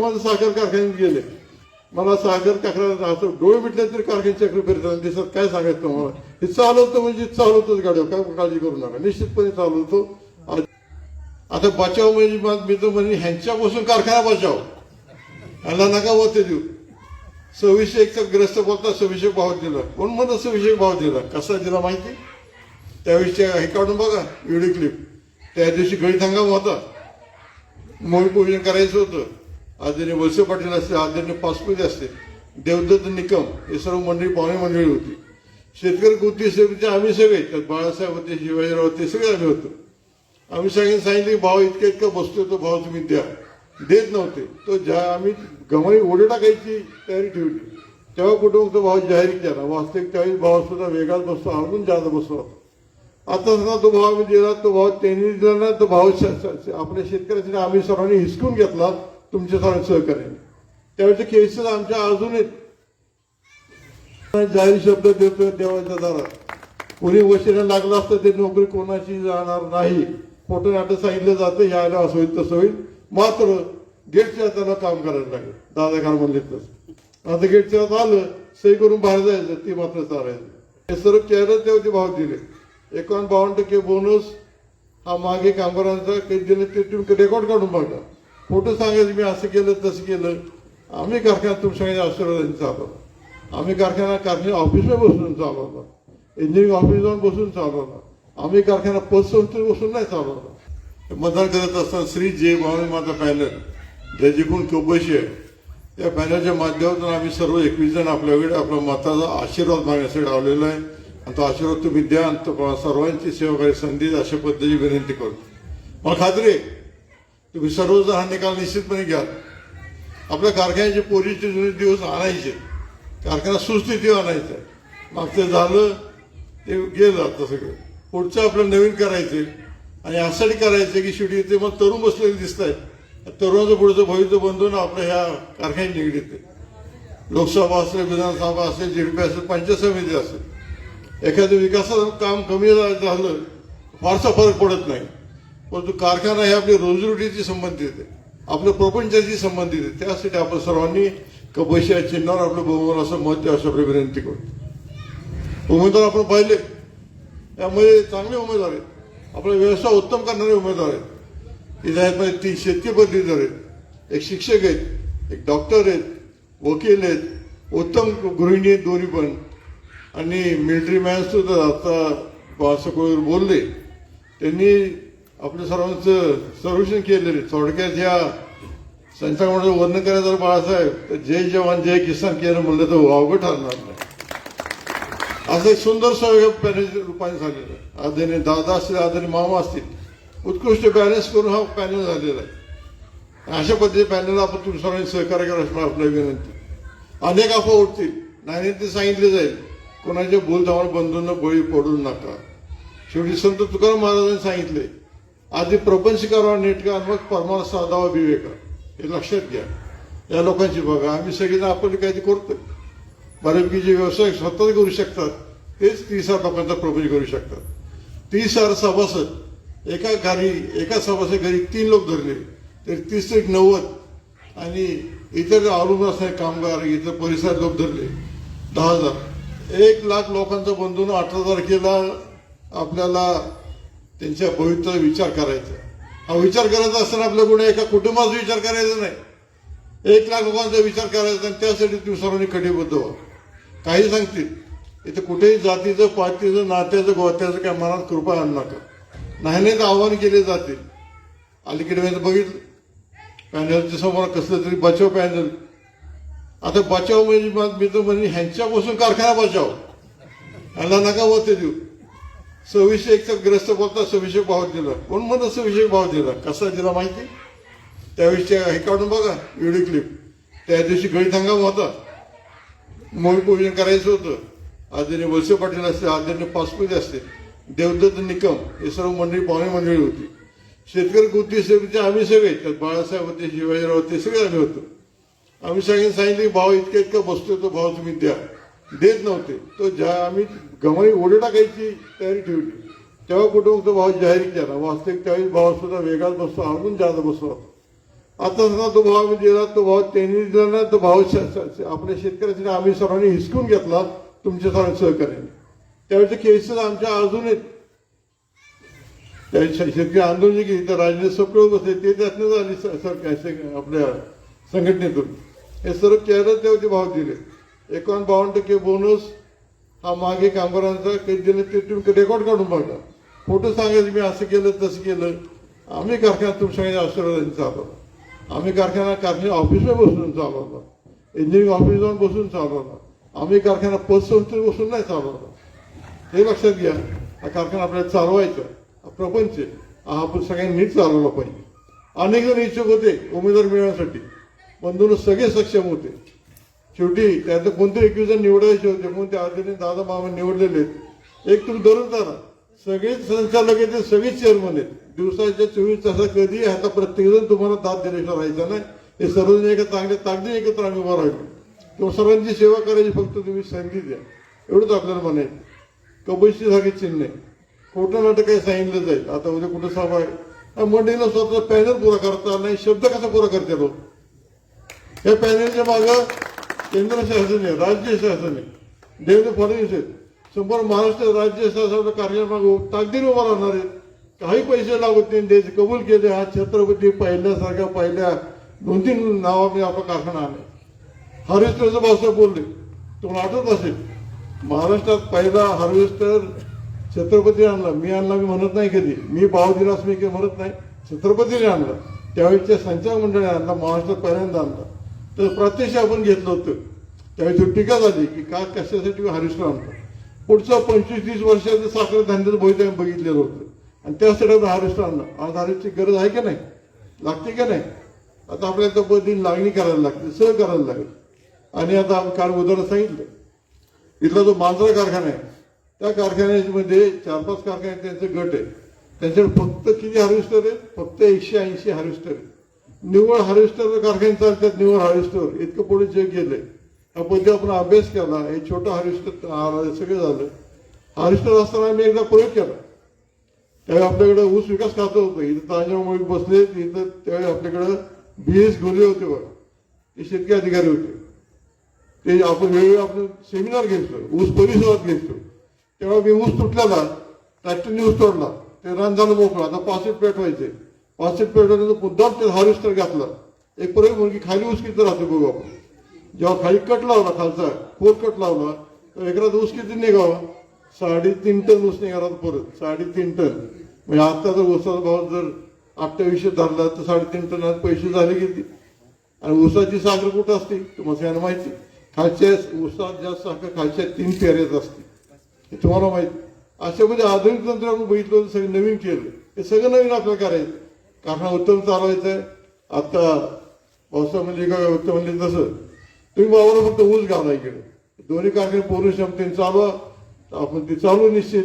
माझं साखर कारखान्यात गेले. मला साखर कारखान्यात असं डोळे मिटले तरी कारखाने चक्र फिरतात दिसत काय सांगायचं तुम्हाला? हे चालवतं म्हणजे चालवतोच गाडीवर. काय काळजी करू नका. निश्चितपणे चालवतो. आता बचाव म्हणजे मी तर म्हणजे ह्यांच्यापासून कारखाना बचाव. ह्याला नका होते देऊ. सव्वीसशे एकचा ग्रस्त बोलता सव्वीसशे भाव दिला. कोण म्हणतो सव्वीसशे भाव दिला? कसा दिला माहिती? त्यावेळेसच्या हे काढून बघा व्हिडिओ क्लिप त्या दिवशी गळीत हंगाम होता. मोही पूजन करायचं होतं. आदरणीय वळसे पाटील असते आदरणीय पासपुते असते देवदत्त निकम हे सर्व मंडळी पाहुणे मंडळी होती. शेतकरी कृती सेवेचे आम्ही सगळे त्यात बाळासाहेब होते शिवाजीराव होते सगळे आम्ही होतो. आम्ही सगळ्यांनी सांगितलं की भाव इतका इतका बसतो तो भाव तुम्ही द्या. देत नव्हते. तो ज्या आम्ही गमाई ओढे टाकायची तयारी ठेवली. तेव्हा कुठं तो भाव जाहीर केला वास्तविक त्यावेळी भाव सुद्धा वेगळाच बसतो अजून जास्त बसतो. आता सुद्धा तो भाव आम्ही दिला तो भाव त्यांनी दिला ना तो भाव आपल्या शेतकऱ्यासाठी आम्ही सर्वांनी हिसकून घेतला. तुमच्या सर्वांनी सहकार्याने त्यावेळेचे केसेस आमच्या अजूनही जाहीर शब्द देतोय देवाच्या दारात. कोणी वशिला लागलं असतं ते नोकरी कोणाची जाणार नाही. खोटं नाटक सांगितलं जातं यायला असं होईल तसं होईल. मात्र गेटच्या त्याला काम करायला लागेल. दादा घर म्हणले तसं आता गेटच्या आलं सही करून बाहेर जायचं ते मात्र चालायचं हे सर्व केलं त्यावर ते भाव दिले एकावन्न बावन्न टक्के बोनस हा मागे कामगारांचा काही दिले ते तुम्ही रेकॉर्ड काढून बघा. खोटं सांगायचं मी असं केलं तसं केलं. आम्ही कारखान्यात तुमच्या आशीर्वादाने चालवला आम्ही कारखाना कारखान्या ऑफिसमध्ये बसून चालवला इंजिनिअरिंग ऑफिस जाऊन बसून चालवला आम्ही कारखाना पतसंस्थेत बसून नाही चालवला मतदान करत असताना श्री जे भावने माझा पॅनल ज्याची जिकून चौबशी आहे त्या पॅनलच्या माध्यमातून आम्ही सर्व एकवीस जण आपल्याकडे आपला मताचा आशीर्वाद मागण्यासाठी लावलेला आहे. आणि तो आशीर्वाद तुम्ही द्या आणि सर्वांची सेवा करायची संधी अशा पद्धतीची विनंती करतो. मला खात्री आहे तुम्ही सर्वजण हा निकाल निश्चितपणे घ्या. आपल्या कारखान्याचे पोरीचे जुने दिवस आणायचे. कारखाना सुस्थिती आणायचा. मागचं झालं ते गेलं आता सगळं. पुढचं आपलं नवीन करायचं आणि यासाठी करायचं की शेवटी ते मग तरुण बसलेले दिसत आहेत. तरुणाचं पुढचं भविष्य बंधून आपल्या ह्या कारखान्यात निगडीत आहे. लोकसभा असेल विधानसभा असेल जीडीपी असेल पंचायत समिती असेल. एखादं विकासाचं काम कमी झालं फारसा फरक पडत नाही. परंतु कारखाना हे आपली रोजीरोटीशी संबंधित आहे. आपल्या प्रपंचाशी संबंधित आहे. त्यासाठी आपण सर्वांनी कबशी चिन्हावर आपलं बहुमत असं मत द्यावं अशी आपली विनंती करतो. उमेदवार आपण पाहिले. त्यामध्ये चांगले उमेदवार आहेत. आपला व्यवसाय उत्तम करणारे उमेदवार आहेत. इथे आहेत म्हणजे तीन शेतकरी पदवीधर आहेत. एक शिक्षक आहेत. एक डॉक्टर आहेत. वकील आहेत. उत्तम गृहिणी आहेत दोन्ही पण. आणि मिलिटरी मॅन सुद्धा आता बाळासाहेब बोलले. त्यांनी आपल्या सर्वांचं सर्वेक्षण केलेले थोडक्यात ह्या संचालनाचं वर्णन करायचं जर बाळासाहेब तर जय जवान जय किसान केलं म्हणलं तर वावगं ठरणार नाही. असं एक सुंदर सहयोग पॅनल रूपाने झालेलं आहे. आदरणीय दादा असतील आदरणीय मामा असतील उत्कृष्ट बॅलन्स करून हा पॅनल झालेला आहे. अशा पद्धतीने पॅनल आपण तुम्ही सर्वांनी सहकार्य करा आपल्या विनंती अनेक अफवा उठतील. नाही ते सांगितले जाईल. कोणाच्या बोलधावाला बंधूंना बळी पडू नका. शेवटी संत तुकाराम महाराजांनी सांगितले आधी प्रपंच करावा नेटका मग परमाला साधावा विवेका हे लक्षात घ्या. या लोकांची बघा आम्ही सगळेजण आपण काहीतरी करतोय. बऱ्यापैकी जे व्यवसाय स्वतः करू शकतात तेच तीस हजार लोकांचा प्रपंच करू शकतात. तीस हजार सभासद एका घरी एका सभासद घरी तीन लोक धरले तर तीस एक नव्वद आणि इतर अवलंबून असणारे कामगार इतर परिसरात लोक धरले दहा हजार. एक लाख लोकांचा बंधून अठरा तारखेला आपल्याला त्यांच्या भविष्याचा विचार करायचा. हा विचार करायचा असताना आपल्या गुन्हे एका कुटुंबाचा विचार करायचा नाही. एक लाख लोकांचा विचार करायचा आणि त्यासाठी तुम्ही सर्वांनी कटिबद्ध व्हा. काही सांगतील इथे कुठेही जातीचं पातीचं नात्याचं गोत्याचं काय मनात कृपा आणू नका. नाही नाही तर आव्हान केले जातील. अलीकडे मी बघितलं. पॅनलच्या समोर कसलं तरी बचाव पॅनल. आता बचाव म्हणजे मी तर म्हणजे ह्यांच्यापासून कारखाना बचाव. यांना नका होते देऊ. सव्वीसशे एकचा ग्रस्त बोलता सव्वीसशे भाव दिला. कोण म्हणतं सव्वीसशे भाव दिला? कसा दिला माहिती? त्यावेळेसच्या हे काढून बघा व्हिडिओ क्लिप त्या दिवशी गळीत हंगाम होता. मोही पूजन करायचं होतं. आदरणीय वळसे पाटील असते आदरणीय पासपुते असते देवदत्त निकम हे सर्व मंडळी पाहुणे मंडळी होती. शेतकरी कृती समितीचे आम्ही सगळे त्यात बाळासाहेब होते शिवाजीराव होते सगळे आम्ही होतो. आम्ही सगळ्यांनी सांगितले की भाव इतका इतका बसतो तो भाव तुम्ही द्या. देत नव्हते. तो ज्या आम्ही गमाई ओढे टाकायची तयारी ठेवली. तेव्हा कुठं तो भाव जाहीर केला. वास्तविक त्यावेळी भाव सुद्धा वेगात बसतो अजून जास्त बसतो. होता आता सुद्धा तो भाव म्हणजे दिला तो भाव त्यांनी दिला ना तो भाव आपल्या शेतकऱ्यासाठी आम्ही सर्वांनी हिसकून घेतला तुमच्या सर्वांनी सहकार्याने. त्यावेळेचे केसेस आमच्या अजून आहेत. त्या शेतकरी आंदोलन जे केली तर राजने सगळं बसले ते त्यातनं झाली सर सरकार आपल्या संघटनेतून. हे सर्व केलं तेव्हा भाव दिले. एकोणबावन्न बावन्न टक्के बोनस हा मागे कामगारांचा काही दिलं ते तुम्ही रेकॉर्ड काढून बघा. फोटो सांगायचं मी असं केलं तसं केलं. आम्ही कारखाना तुमच्या सांगायचं आशीर्वादाने चालवला आम्ही कारखाना कारखान्या ऑफिसमध्ये बसून चालवला इंजिनिअरिंग ऑफिस जाऊन बसून चालवला आम्ही कारखाना पतसंस्थेत बसून नाही चालवला हे लक्षात घ्या. हा कारखाना आपल्याला चालवायचा प्रपंच आहे. हा आपण सगळ्यांनी नीट चालवला पाहिजे. अनेक जण इच्छुक होते उमेदवार मिळवण्यासाठी. पण सगळे सक्षम होते. शेवटी त्यातलं कोणते एकवीस जण निवडायचे होते म्हणून ते आदरणीय दादा मामा निवडलेले आहेत एक तुम्ही धरून जाणार. सगळेच संचालक आहेत ते सगळेच चेअरमन आहेत. दिवसाच्या चोवीस तासात कधी आता प्रत्येकजण तुम्हाला दाद दिल्याशिवाय राहायचा नाही. हे सर्वजण एका चांगल्या ताकदीने एकत्र आम्ही उभा राहिलो किंवा सर्वांची सेवा करायची फक्त तुम्ही संधी द्या. एवढंच आपल्याला म्हणायचं कबशी जागी चिन्ह. आहे खोटं नाटक काही सांगितलं जाईल. आता उद्या कुठं सभा आहे? मंडळीला स्वतः पॅनल पुरा करता नाही. शब्द कसा पुरा करते लोक हो? या पॅनलच्या मागं केंद्र शासन आहे राज्य शासन आहे देवेंद्र फडणवीस आहेत. संपूर्ण महाराष्ट्र राज्य शासनाचा कार्यामागे ताकदीने उभा राहणार आहेत. काही पैसे लागत नाही देश कबूल केले. हा छत्रपती पहिल्यासारख्या पहिल्या दोन तीन नावामध्ये आपला कारखाना आला हार्वेस्टरचं भाऊसाहेब बोलले. तुम्हाला आठवत असेल महाराष्ट्रात पहिला हार्वेस्टर छत्रपतीने आणला. मी आणला मी म्हणत नाही कधी. मी भाव दिलास मी काही म्हणत नाही छत्रपतीने आणला. त्यावेळेच्या संचालक मंडळाने आणला महाराष्ट्रात पहिल्यांदा आणला. तर प्रत्यक्ष आपण घेतलं होतं. त्यावेळी तो टीका झाली की का कशासाठी हरिश्रा आणतो. पुढचं पंचवीस तीस वर्षाचं साखर धान्याचं भविष्य आम्ही बघितलेलं होतं. आणि त्यासाठी आपण हार्वेस्टर आणलं. आज हरिशची गरज आहे का नाही? लागते का नाही? आता आपल्याला त्या पद्धतीने लागणी करायला लागते सह करायला लागेल. आणि आता काल उदाहरण सांगितलं. इथला जो मांजरा कारखाना आहे त्या कारखान्यामध्ये चार पाच कारखाने त्यांचं त्यांचे गट आहे. त्यांच्याकडे फक्त किती हार्वेस्टर आहे फक्त एकशे ऐंशी हार्वेस्टर आहेत. निव्वळ हार्वेस्टर कारखाने चालतात निव्वळ हार्वेस्टर इतकं पुढे जग गेले या पद्धती आपण अभ्यास केला. हे छोटं हार्वेस्टर सगळं झालं. हार्वेस्टर असताना आम्ही एकदा प्रयोग केला. त्यावेळी आपल्याकडे ऊस विकास खातं होतं. इथं तांजामुळे बसले इथं त्यावेळी आपल्याकडं बी एस गोले होते बघा. ते शेतकरी अधिकारी होते. ते आपण वेळोवेळी आपण सेमिनार घ्यायचो ऊस परिसरात घ्यायचो तेव्हा मी ऊस तुटल्याला ट्रॅक्टरने ऊस तोडला. ते रान झालं मोकळा. आता पाचशे पेट व्हायचे. पासष्ट पेट व्हायचं मुद्दाम ते हार्वेस्टर घातलं. एक प्रयोग मुलगी खाली ऊस किती बघू आपण. जेव्हा खाली कट लावला खालचा खोल कट लावला तर एकरात ऊस किती निघावा. साडेतीन टन ऊस निघाला परत. साडेतीन टन. म्हणजे आता जर ऊसाचा भाव जर अठ्ठावीसशे धरला तर साडेतीन टन पैसे झाले किती? आणि ऊसाची साखर कुठं असते? तुम्हाला सगळ्यांना माहिती खालच्या ऊसात जास्त साखर खालच्या तीन पेऱ्यात असते. हे तुम्हाला माहिती अशा म्हणजे आधुनिक तंत्र आपण बघितलं सगळं नवीन केलं. हे सगळं नवीन आपल्याला करायचं. कारण उत्तम चालवायचं आहे आता पावसामध्ये म्हणजे काय उत्तम म्हणले तसं. तुम्ही बाबाला फक्त ऊस घाला इकडे. दोन्ही कारखाने पूर्ण क्षमतेने चालवा आपण ते चालू निश्चित.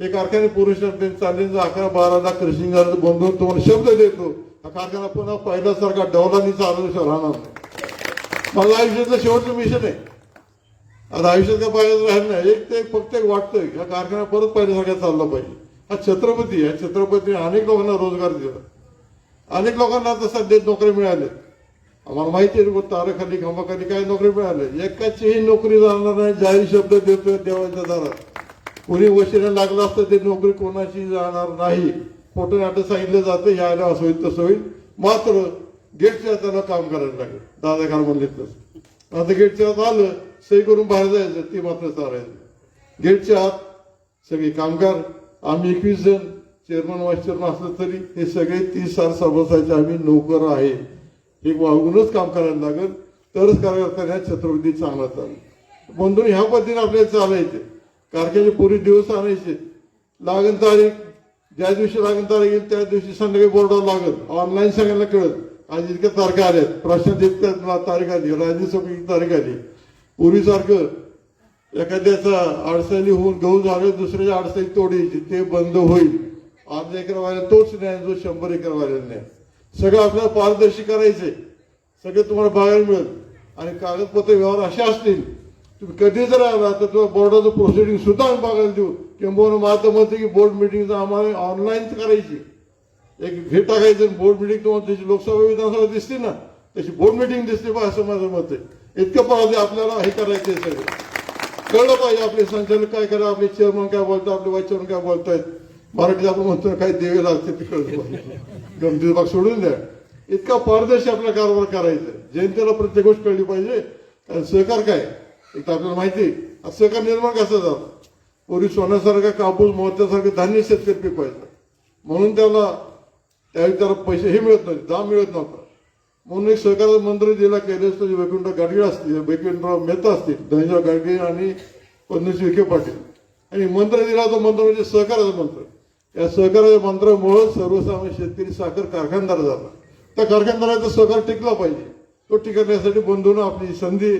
हे कारखाने पूर्ण क्षमतेने चालले अकरा बारा लाख क्रशिंग झालं बंद होऊन तुम्हाला शब्द देतो. हा कारखाना पुन्हा पहिल्यासारखा डवलानी चालू राहणार नाही. माझं आयुष्यातलं शेवटचं मिशन आहे. आता आयुष्यात काय पाहिजे राहिलं नाही. एक ते एक फक्त एक वाटतंय. हा कारखाना परत पहिल्यासारखा चालला पाहिजे. हा छत्रपती आहे. छत्रपतीने अनेक लोकांना रोजगार दिला. अनेक लोकांना आता सध्या नोकरी मिळाले. आम्हाला माहिती आहे ताराखाली खांबाखाली काय नोकरी मिळाल्या एकाचीही नोकरी जाणार नाही जाहीर शब्द देतोय देवाच्या दारात. कोणी वशिला लागलं असतं ते नोकरी कोणाची जाणार नाही. खोटं नाटक सांगितलं जातं यायला असं होईल तसं होईल. मात्र गेटच्या त्याला काम करायला लागेल. दादा काल म्हणले तसं. आता गेटच्या आत आलं सही करून बाहेर जायचं ते मात्र चालायचं. गेटच्या आत सगळे कामगार आम्ही एकवीस जण. चेअरमन व्हाईस चेअरमन असलं तरी हे सगळे तीस साल सभासाचे आम्ही नोकर आहे. हे वागूनच काम करायला लागेल. तरच कारखान्यात छत्रपती चांगला चालेल बंधून ह्या पद्धतीने आपल्याला चालायचे. कारखान्याचे पुरी दिवस आणायचे. लागण तारीख ज्या दिवशी लागण तारीख येईल त्या दिवशी संध्याकाळी बोर्डावर लागत ऑनलाईन सगळ्यांना कळत आज इतक्या तारखा आल्यात. प्रशांत इतक्या तारीख आली. राज्यसभा तारीख आली. पूर्वीसारखं एखाद्याचा अडचणी होऊन गहू झालं दुसऱ्याच्या अडचणी तोडायची. ते बंद होईल. आमच्या एकर व्हायला तोच न्याय जो शंभर एकर व्हायला न्याय. सगळं आपल्याला पारदर्शी करायचे सगळं तुम्हाला बघायला मिळेल. आणि कागदपत्र व्यवहार असे असतील तुम्ही कधी जर आला तर तुम्हाला बोर्डाचं प्रोसिडिंग सुद्धा आम्ही बघायला देऊ. किंबहुना माझं म्हणते की बोर्ड मिटिंग आम्हाला ऑनलाईन करायची एक हे टाकायचं बोर्ड मिटिंग तुम्हाला त्याची लोकसभा विधानसभा दिसते ना त्याची बोर्ड मिटिंग दिसते बा असं माझं मत आहे. इतकं पाहिजे आपल्याला हे करायचं आहे सगळं. कळलं पाहिजे आपले संचालक काय करा आपले चेअरमन काय बोलतात आपले वाईस चेअरमन काय बोलतायत. मराठीत आपण म्हणतो काही देवे लागते ते कळलं भाग सोडून द्या. इतका पारदर्शी आपला कारभार करायचा आहे. जनतेला प्रत्येक गोष्ट कळली पाहिजे. आणि सहकार काय? एक तर आपल्याला माहिती आहे, सहकार निर्माण कसं झालं? पूर्वी सोन्यासारखा कापूस मोत्यासारखं धान्य शेतकरी पिकवायचं. म्हणून त्याला त्यावेळी त्याला पैसे हे मिळत नव्हते दाम मिळत नव्हता. म्हणून एक सहकाराचा मंत्र दिला कैलास वैकुंठ गाडगे असतील वैकुंठराव मेहता असतील धनंजय गाडगे आणि पद्मश्री विखे पाटील. आणि मंत्र दिला तो मंत्र म्हणजे सहकाराचा मंत्र. या सहकाराच्या मंत्रामुळं सर्वसामान्य शेतकरी साखर कारखानदार झाला. त्या कारखानदाराचा सहकार टिकला पाहिजे. तो टिकवण्यासाठी बंधून आपली संधी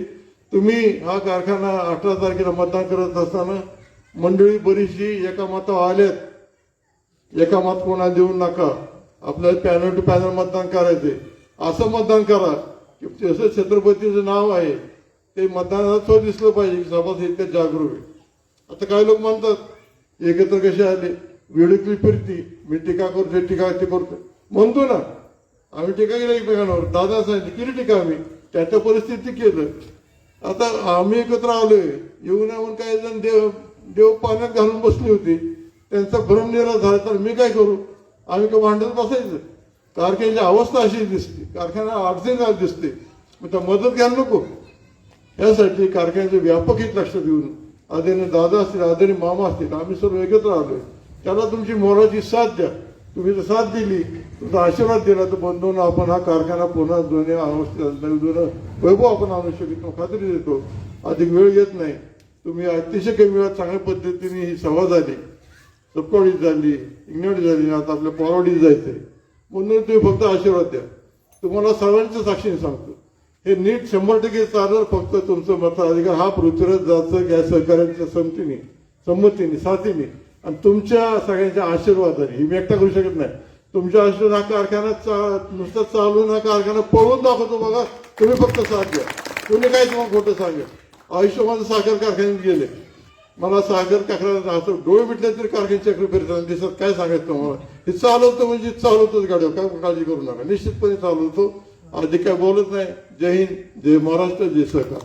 तुम्ही हा कारखाना अठरा तारखेला मतदान करत असताना मंडळी बरीचशी एका मतावर आल्यात. एका मत कोणाला देऊ नका. आपल्याला पॅनल टू पॅनल मतदान करायचे असं मतदान करा की जसं छत्रपतीचं नाव आहे ते मतदानाला तो दिसलं पाहिजे की सभासद इतकं जागरूक आहे. आता काही लोक म्हणतात? एकत्र कसे आले? वेळेतली फिरती मी टीका करतो टीका ते करतो म्हणतो ना आम्ही टीका केली एकमेकांवर. दादा सांगितलं केली टीका आम्ही? त्या त्या परिस्थिती केलं. आता आम्ही एकत्र आलोय. येऊन येऊन काही जण देव देव पाण्यात घालून बसली होती. त्यांचा भ्रम निरा झाला तर मी काय करू? आम्ही का भांडत बसायचं? कारखान्याची अवस्था अशी दिसते. कारखाना अडचण दिसते. मग त्या मदत घ्यायला नको. यासाठी कारखान्याचे व्यापक हित लक्ष देऊन आदरणीय दादा असतील आदरणीय मामा असतील आम्ही सर्व एकत्र आलोय. त्याला तुमची मोराची साथ द्या. तुम्ही जर साथ दिली तुमचा आशीर्वाद दिला तर बंधून आपण हा कारखाना पुन्हा जुने जुनं वैभव आपण आणू शकतो खात्री देतो. अधिक वेळ घेत नाही. तुम्ही अतिशय कमी वेळात चांगल्या पद्धतीने ही सभा झाली. सपकावडीत झाली इंग्लंड झाली आता आपल्या पोरावडीत जायचंय. म्हणून तुम्ही फक्त आशीर्वाद द्या. तुम्हाला सर्वांच्या साक्षीने सांगतो. हे नीट शंभर टक्के चालेल फक्त तुमचं मताधिकार हा पृथ्वीराज जायचं या सहकार्यांच्या संमतीने संमतीने साथीने. आणि तुमच्या सगळ्यांच्या आशीर्वादाने ही व्यक्त करू शकत नाही. तुमच्या आशीर्वाद हा कारखाना चा- नुसतं चालून हा कारखाना पळून दाखवतो बघा. तुम्ही फक्त साथ द्या. तुम्ही काय तुम्हाला खोटं सांगेल आयुष्यमध्ये साखर कारखान्यात गेले. मला सागर कारखान्यात असं डोळे मिटले तरी कारखाने चक्र फिरताना दिसत. काय सांगायचं तुम्हाला? हे चालवतो म्हणजे चालवतोच गाडीवर. काय काळजी करू नका. निश्चितपणे चालवतो. आधी काय बोलत नाही. जय हिंद. जय महाराष्ट्र. जय सरकार